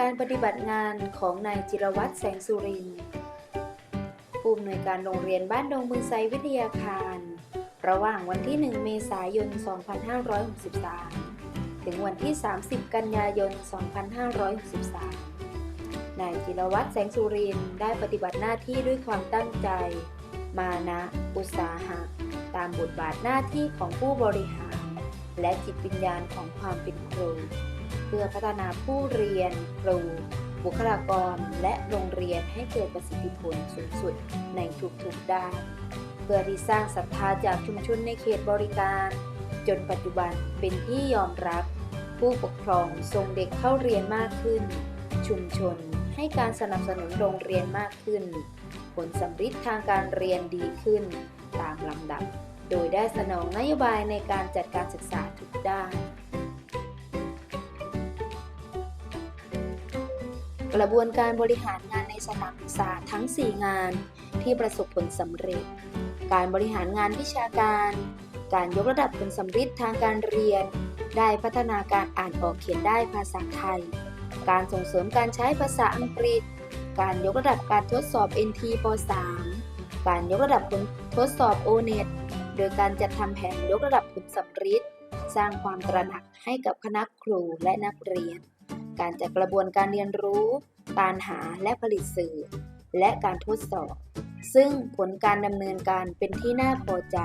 การปฏิบัติงานของนายจิรวัตรแสงสุรินผู้อำนวยการโรงเรียนบ้านดงมือไซวิทยาคาร ระหว่างวันที่ 1 เมษายน 2563 ถึงวันที่ 30 กันยายน 2563 นายจิรวัตรแสงสุรินได้ปฏิบัติหน้าที่ด้วยความตั้งใจ มานะ อุตสาหะ ตามบทบาทหน้าที่ของผู้บริหาร และจิตวิญญาณของความเป็นครู พื่อพัฒนาผู้เรียน ครู บุคลากร และโรงเรียนให้เกิดประสิทธิผลสูงสุดในทุกๆด้าน เพื่อที่สร้างศรัทธาจากชุมชนในเขตบริการ จนปัจจุบันเป็นที่ยอมรับ ผู้ปกครองส่งเด็กเข้าเรียนมากขึ้น ชุมชนให้การสนับสนุนโรงเรียนมากขึ้น ผลสำฤทธิ์ทางการเรียนดีขึ้น ตามลำดับ โดยได้สนองนโยบายในการจัดการศึกษาทุกด้าน กระบวนการบริหารงานในสถานศึกษาทั้ง 4 งาน ที่ประสบผลสำเร็จ การบริหารงานวิชาการ การยกระดับผลสำฤทธิ์ทางการเรียน ได้พัฒนาการอ่านออกเขียนได้ภาษาไทย การส่งเสริมการใช้ภาษาอังกฤษ การยกระดับการทดสอบ NT ป .3 การยกระดับผลทดสอบ O-NET โดยการจัดทำแผนยกระดับผลสำฤทธิ์สร้างความตระหนักให้กับคณะครูและนักเรียน การจัดกระบวนการเรียนรู้ การหาและผลิตสื่อ และการทดสอบ ซึ่งผลการดำเนินการเป็นที่น่าพอใจ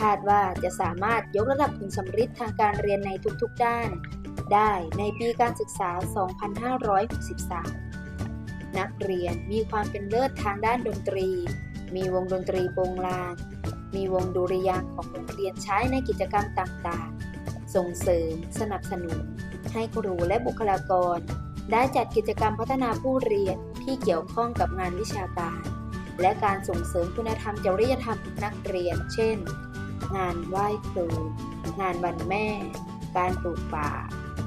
คาดว่าจะสามารถยกระดับผลสำฤทธิ์ทางการเรียนในทุกๆด้าน ได้ในปีการศึกษา 2563 นักเรียนมีความเป็นเลิศทางด้านดนตรี มีวงดนตรีโปงลาง มีวงดุริยางของโรงเรียนใช้ในกิจกรรมต่างๆ ส่งเสริม สนับสนุน ให้ครูและบุคลากร ได้จัดกิจกรรมพัฒนาผู้เรียนที่เกี่ยวข้องกับงานวิชาการ และการส่งเสริมคุณธรรมจริยธรรมนักเรียน เช่น งานไหว้ครู งานวันแม่ การปลูกป่า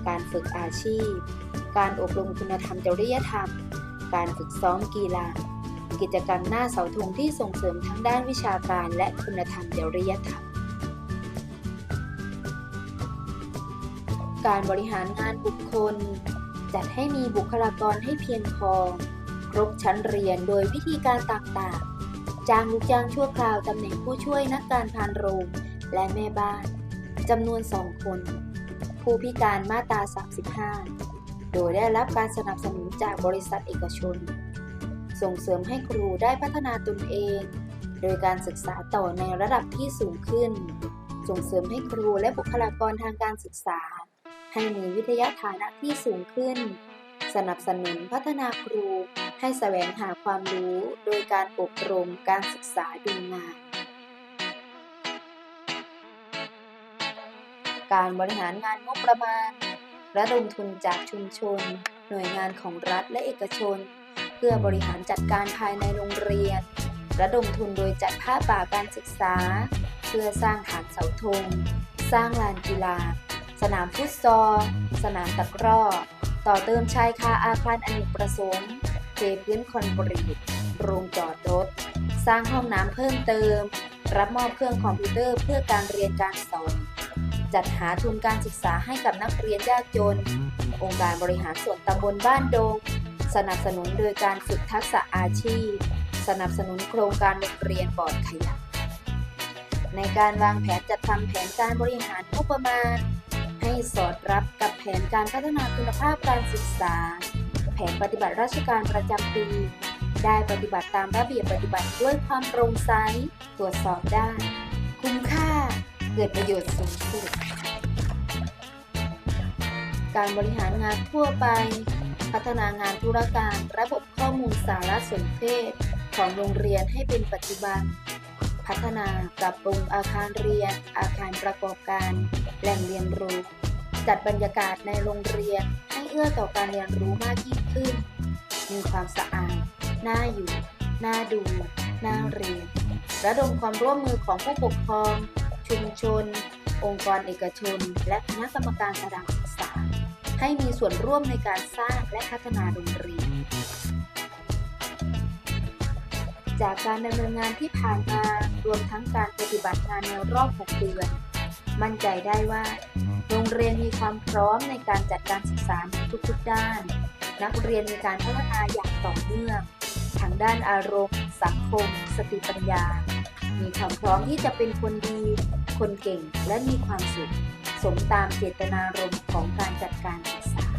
การฝึกอาชีพ การอบรมคุณธรรมจริยธรรม การฝึกซ้อมกีฬา กิจกรรมหน้าเสาธงที่ส่งเสริมทั้งด้านวิชาการและคุณธรรมจริยธรรม การบริหารงานบุคคล จัดให้มีบุคลากรให้เพียงพอ ครบชั้นเรียนโดยวิธีการต่างๆ จ้างลูกจ้างชั่วคราวตำแหน่งผู้ช่วยนักการพานโรงและแม่บ้านจำนวนสองคน ผู้พิการมาตรา35 โดยได้รับการสนับสนุนจากบริษัทเอกชน ส่งเสริมให้ครูได้พัฒนาตนเอง โดยการศึกษาต่อในระดับที่สูงขึ้น ส่งเสริมให้ครูและบุคลากรทางการศึกษา ให้มีวิทยาฐานะที่สูงขึ้น สนับสนุนพัฒนาครูให้แสวงหาความรู้โดยการอบรมการศึกษาดูงาน การบริหารงานงบประมาณ ระดมทุนจากชุมชน หน่วยงานของรัฐและเอกชน เพื่อบริหารจัดการภายในโรงเรียน ระดมทุนโดยจัดผ้าป่าการศึกษา เพื่อสร้างฐานเสาธง สร้างลานกีฬา สนามฟุตซอล สนามตะกร้อ ต่อเติมชายคาอาคารอเนกประสงค์เทพื้นคอนกรีตโรงจอดรถ สร้างห้องน้ำเพิ่มเติม รับมอบเครื่องคอมพิวเตอร์เพื่อการเรียนการสอน จัดหาทุนการศึกษาให้กับนักเรียนยากจน องค์การบริหารส่วนตำบลบ้านดง สนับสนุนโดยการฝึกทักษะอาชีพ สนับสนุนโครงการโรงเรียนปลอดขยะในการวางแผนจัดทำแผนการบริหารงบประมาณ ให้สอดรับกับแผนการพัฒนาคุณภาพการศึกษา แผนปฏิบัติราชการประจำปี ได้ปฏิบัติตามระเบียบปฏิบัติด้วยความโปร่งใส ตรวจสอบได้ คุ้มค่า เกิดประโยชน์สูงสุด การบริหารงานทั่วไป พัฒนางานธุรการ ระบบข้อมูลสารสนเทศ ของโรงเรียนให้เป็นปัจจุบัน พัฒนาปรับปรุงอาคารเรียน อาคารประกอบการ แหล่งเรียนรู้ จัดบรรยากาศในโรงเรียนให้เอื้อต่อการเรียนรู้มากยิ่งขึ้น มีความสะอาด น่าอยู่ น่าดู น่าเรียน ระดมความร่วมมือของผู้ปกครอง ชุมชน องค์กรเอกชน และคณะกรรมการสถานศึกษา ให้มีส่วนร่วมในการสร้างและพัฒนาโรงเรียน จากการดำเนินงานที่ผ่านมารวมทั้งการปฏิบัติงานในรอบ 6 เดือน มั่นใจได้ว่า โรงเรียนมีความพร้อมในการจัดการศึกษาทุกๆด้าน นักเรียนมีการพัฒนาอย่างต่อเนื่องทางด้านอารมณ์ สังคม สติปัญญา มีความพร้อมที่จะเป็นคนดี คนเก่งและมีความสุข สมตามเจตนารมณ์ของการจัดการศึกษา